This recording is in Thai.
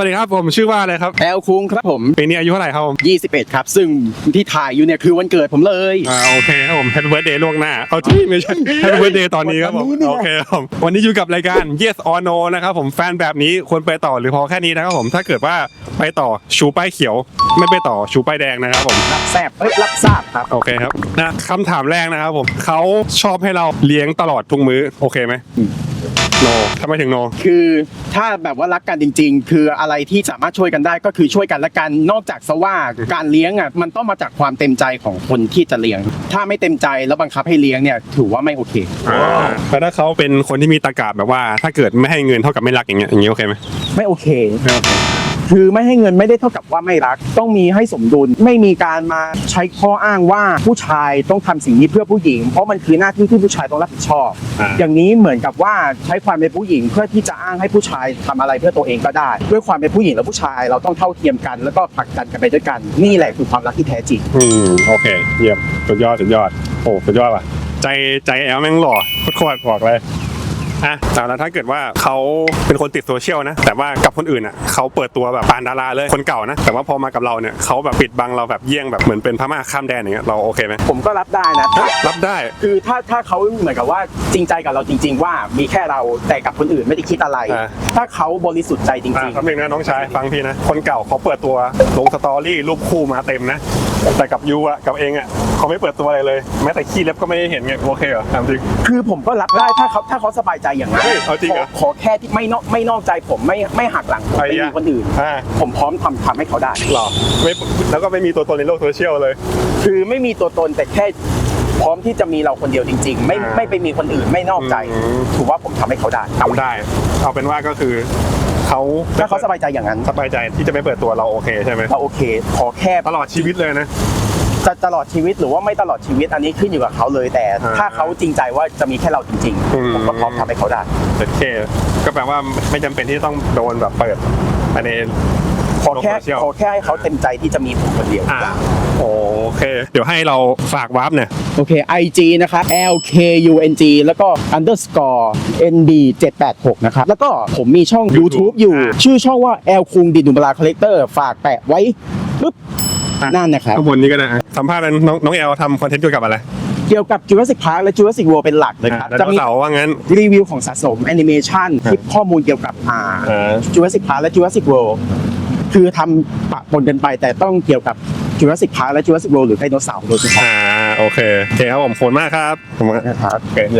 วัสดีครับผมชื่อว่าอะไรครับแอลคุงครับผมปีนี้อายุเท่าไหร่ครับผม21 ครับ ซึ่งที่ถ่ายอยู่เนี่ยคือวันเกิดผมเลยอ่าโอเคครับผมแฮปปี้เบิร์ดเดย์ล่วงหน้าเอาที่ไม่ใช่แฮปปี้เบิร์ดเดย์ตอนนี้ครับผมวันนี้เนี่ยโอเคครับผมวันนี้อยู่กับรายการ yes or no นะครับผมแฟนแบบนี้ควรไปต่อหรือพอแค่นี้นะครับผมถ้าเกิดว่าไปต่อชูป้ายเขียว ไม่ไปต่อชูป้ายแดงนะครับผมรับแซบเอ้ยรับทราบครับโอเคครับนะคำถามแรกนะครับผมเขาชอบให้เราเลี้ยงตลอดทุกมื้อโอเคไหม โนทำไมถึงโนคือถ้าแบบว่ารักกันจริง ๆ คืออะไรที่สามารถช่วยกันได้ก็คือช่วยกันและกันนอกจากสว่าการเลี้ยงอะมันต้องมาจากความเต็มใจของคนที่จะเลี้ยง ถ้าไม่เต็มใจแล้วบังคับให้เลี้ยงเนี่ยถือว่าไม่โอเคแล้วถ้าเขาเป็นคนที่มีตะกาบแบบว่า ถ้าเกิดไม่ให้เงินเท่ากับไม่รักอย่างเงี้ยอย่างงี้โอเคไหมไม่โอเค คือไม่ให้เงินไม่ได้เท่ากับว่าไม่รัก ต้องมีให้สมดุล ไม่มีการมาใช้ข้ออ้างว่าผู้ชายต้องทำสิ่งนี้เพื่อผู้หญิง เพราะมันคือหน้าที่ที่ผู้ชายต้องรับผิดชอบอ่าอย่างนี้เหมือนกับว่าใช้ความเป็นผู้หญิง เพื่อที่จะอ้างให้ผู้ชายทำอะไรเพื่อตัวเองก็ได้ ด้วยความเป็นผู้หญิงและผู้ชายเราต้องเท่าเทียมกัน แล้วก็ผลักดันกันไปด้วยกัน นี่แหละคือความรักที่แท้จริงอืมโอเค เยี่ยมสุดยอดสุดยอดโอ้สุดยอดว่ะใจใจแอลแม่งหล่อโคตรๆบอกเลย อะแต่แล้วถ้าเกิดว่าเขาเป็นคนติดโซเชียลนะ แต่ว่ากับคนอื่นอะเขาเปิดตัวแบบปานดาราเลยคนเก่านะ แต่ว่าพอมากับเราเนี่ยเขาแบบปิดบังเราแบบเยี่ยงแบบเหมือนเป็นพม่าข้ามแดนอย่างเงี้ยเราโอเคไหมผมก็รับได้นะถ้ารับได้ คือถ้าถ้าเขาเหมือนกับว่าจริงใจกับเราจริง ๆ ว่ามีแค่เราแต่กับคนอื่นไม่ได้คิดอะไร อ่า ถ้าเขาบริสุทธิ์ใจจอะริงคำหนึ่งนะน้องชายฟังพี่นะ คนเก่าเขาเปิดตัวลงสตอรี่รูปคู่มาเต็มนะ แต่กับยูอะกับเองอะเขาไม่เปิดตัวอะไรเลย แม้แต่ขี้เล็บก็ไม่ได้เห็นไงโอเคเหรอถามจริงๆคือผมก็รับได้ถ้าเขาถ้าเขาสบายใจอย่างนั้นเฮ้ยเอาจริงเหรอขขอแค่ที่ไม่นอกไม่นอกใจผมไม่ไม่หักหลังผมไอ้ไม่ยะมีคนอื่น อ่า ผมพร้อมทำทำให้เขาได้ หรอไม่แล้วก็ไม่มีตัวตนในโลกโซเชียลเลย คือไม่มีตัวตนแต่แค่พร้อมที่จะมีเราคนเดียวจริง ๆ ไม่อ่าไม่ไปมีคนอื่นไม่นอกใจ อืม ถือว่าผมทำให้เขาได้ ทำได้ เอาเป็นว่าก็คือ เขาถ้าเขาสบายใจอย่างนั้นสบายใจที่จะไม่เปิดตัวเราโอเคใช่ไหมก็โอเค ขอแค่ตลอดชีวิตเลยนะจะตลอดชีวิตหรือว่าไม่ตลอดชีวิตอันนี้ขึ้นอยู่กับเขาเลย แต่อ่าถ้าเขาจริงใจว่าจะมีแค่เราจริงอืมๆผมก็พร้อมทำให้เขาได้โอเค ก็แปลว่าไม่จำเป็นที่ต้องโดนแบบเปิดภายในขอแค่โลกโซเชียลขอแค่ให้เขาเต็มใจที่จะมีผมคนเดียวอ่าโอ เค เดี๋ยวให้เราฝากวาร์ปเนี่ยโอเค IG นะครับ L K U N G แล้วก็ underscore N D 786นะครับ แล้วก็ผมมีช่อง YouTube YouTube อยู่อ่าชื่อช่องว่า L คุงดินุมบลาคอลเลกเตอร์ ฝากแปะไว้ปุ๊บอะนั่นนะครับ ข้างบนนี้ก็ได้อะสัมภาษณ์น้องน้องแอลทำคอนเทนต์เกี่ยวกับอะไรเกี่ยวกับ Jurassic Park และ Jurassic World เป็นหลักเลยครับอะไดจะโนมีเสาร์ว่างั้น รีวิวของสะสมแอนิเมชันคลิปข้อมูลเกี่ยวกับอ่า อ่า Jurassic Park และ Jurassic World คือทำปะปนกันไปแต่ต้องเกี่ยวกับ Jurassic Park และ Jurassic World หรือไดโนเสาร์โดยเฉพาะอ่าโอเคโอเคครับผมขอบคุณมากครับขอบคุณมากนะครับโอเคเยี่ยม